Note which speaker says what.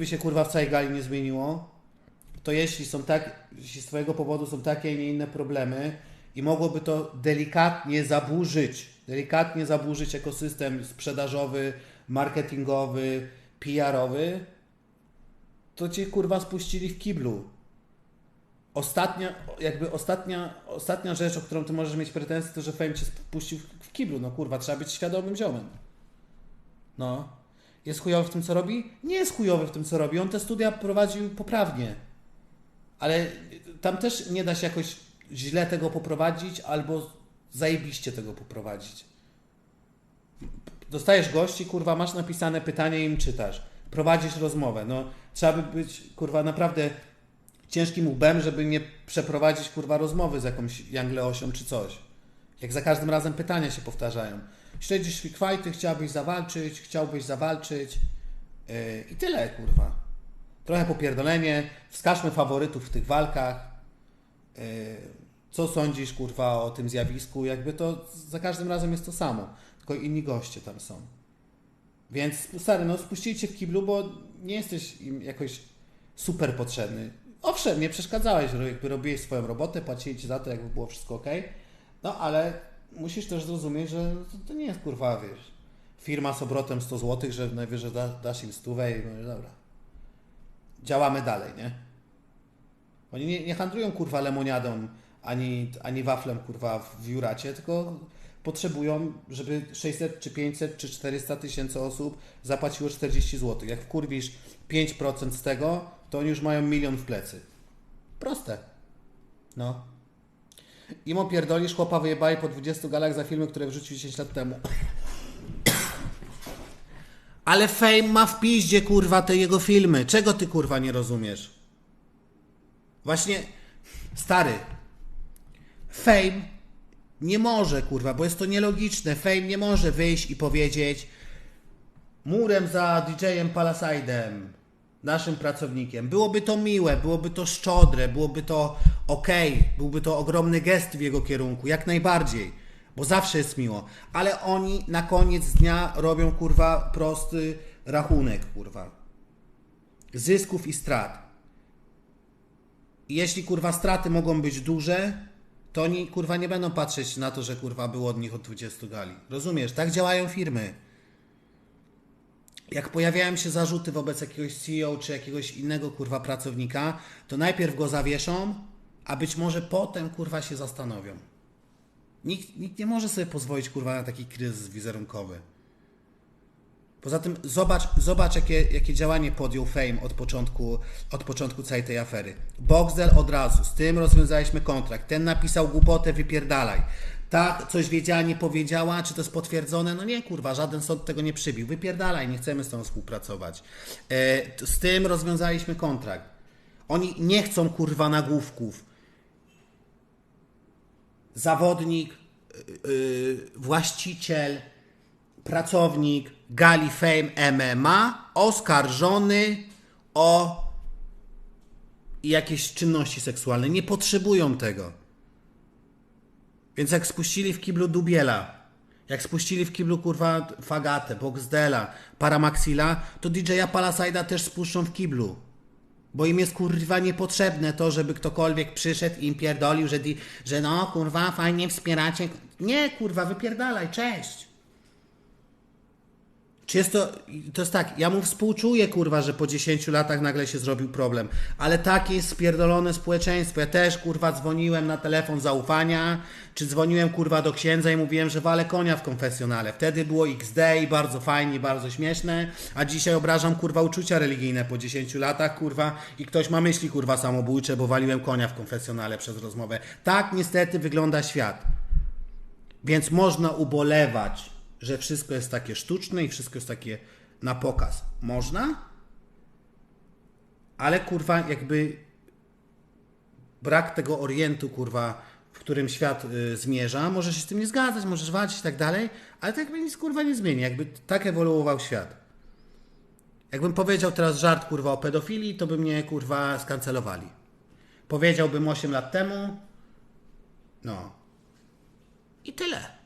Speaker 1: by się kurwa w całej gali nie zmieniło, to jeśli są tak, jeśli z twojego powodu są takie, a nie inne problemy i mogłoby to delikatnie zaburzyć, delikatnie zaburzyć ekosystem sprzedażowy, marketingowy, PR-owy, to cię kurwa spuścili w kiblu. Ostatnia, jakby ostatnia, ostatnia rzecz, o którą ty możesz mieć pretensje, to że Fame cię spuścił w, kiblu. No kurwa, trzeba być świadomym ziomem. No. Jest chujowy w tym, co robi? Nie jest chujowy w tym, co robi. On te studia prowadził poprawnie. Ale tam też nie da się jakoś źle tego poprowadzić albo zajebiście tego poprowadzić. Dostajesz gości, kurwa, masz napisane pytanie i im czytasz. Prowadzisz rozmowę. No, trzeba by być, kurwa, naprawdę ciężkim łbem, żeby nie przeprowadzić, kurwa, rozmowy z jakąś Jangleosią czy coś. Jak za każdym razem pytania się powtarzają. Śledzisz fighty, chciałbyś zawalczyć, chciałbyś zawalczyć yy, i tyle, kurwa. Trochę popierdolenie, wskażmy faworytów w tych walkach. Yy, co sądzisz, kurwa, o tym zjawisku? Jakby to za każdym razem jest to samo, tylko inni goście tam są. Więc stary, no spuścili w kiblu, bo nie jesteś im jakoś super potrzebny. Owszem, nie przeszkadzałeś, jakby robiłeś swoją robotę, płacili ci za to, jakby było wszystko ok. No ale musisz też zrozumieć, że to, nie jest kurwa, wiesz, firma z obrotem 100 zł, że najwyżej da, dasz im stówę i no dobra. Działamy dalej, nie? Oni nie, nie handlują kurwa lemoniadą ani, ani waflem kurwa w juracie, tylko potrzebują, żeby 600 czy 500 czy 400 tysięcy osób zapłaciło 40 zł. Jak wkurwisz 5% z tego, to oni już mają milion w plecy. Proste. No. Imo pierdolisz, chłopa wyjebali po 20 galach za filmy, które wrzucił 10 lat temu. Ale Fame ma w piździe, kurwa, te jego filmy. Czego ty, kurwa, nie rozumiesz? Właśnie, stary, Fame nie może, kurwa, bo jest to nielogiczne. Fame nie może wyjść i powiedzieć murem za DJ-em Palasaidem, naszym pracownikiem. Byłoby to miłe, byłoby to szczodre, byłoby to ok, byłby to ogromny gest w jego kierunku, jak najbardziej, bo zawsze jest miło. Ale oni na koniec dnia robią, kurwa, prosty rachunek, kurwa. Zysków i strat. Jeśli kurwa straty mogą być duże, to oni kurwa nie będą patrzeć na to, że kurwa było od nich od 20 gali. Rozumiesz? Tak działają firmy. Jak pojawiają się zarzuty wobec jakiegoś CEO czy jakiegoś innego kurwa pracownika, to najpierw go zawieszą, a być może potem kurwa się zastanowią. Nikt, nikt nie może sobie pozwolić kurwa na taki kryzys wizerunkowy. Poza tym zobacz, zobacz jakie, jakie działanie podjął Fame od początku, od początku całej tej afery. Boxdel od razu, z tym rozwiązaliśmy kontrakt. Ten napisał głupotę, wypierdalaj. Ta coś wiedziała, nie powiedziała, czy to jest potwierdzone? No nie, kurwa, żaden sąd tego nie przybił. Wypierdalaj, nie chcemy z tą współpracować. E, z tym rozwiązaliśmy kontrakt. Oni nie chcą, kurwa, nagłówków. Zawodnik, yy, właściciel, pracownik Gali Fame MMA oskarżony o jakieś czynności seksualne. Nie potrzebują tego. Więc jak spuścili w kiblu Dubiela, jak spuścili w kiblu kurwa Fagatę, Boxdela, Paramaxila, to DJ-a Palasajda też spuszczą w kiblu. Bo im jest kurwa niepotrzebne to, żeby ktokolwiek przyszedł i im pierdolił, że, di- że no kurwa fajnie wspieracie. Nie kurwa, wypierdalaj, cześć. Czy jest to, to jest tak, ja mu współczuję, kurwa, że po 10 latach nagle się zrobił problem, ale takie jest spierdolone społeczeństwo. Ja też, kurwa, dzwoniłem na telefon zaufania, czy dzwoniłem, kurwa, do księdza i mówiłem, że walę konia w konfesjonale. Wtedy było XD i bardzo fajnie, bardzo śmieszne, a dzisiaj obrażam, kurwa, uczucia religijne po 10 latach, kurwa, i ktoś ma myśli, kurwa, samobójcze, bo waliłem konia w konfesjonale przez rozmowę. Tak niestety wygląda świat. Więc można ubolewać, że wszystko jest takie sztuczne i wszystko jest takie na pokaz. Można, ale kurwa, jakby brak tego orientu, kurwa, w którym świat y, zmierza, możesz się z tym nie zgadzać, możesz walczyć i tak dalej, ale to jakby nic kurwa nie zmieni, jakby tak ewoluował świat. Jakbym powiedział teraz żart kurwa o pedofilii, to by mnie kurwa skancelowali. Powiedziałbym 8 lat temu, no. I tyle.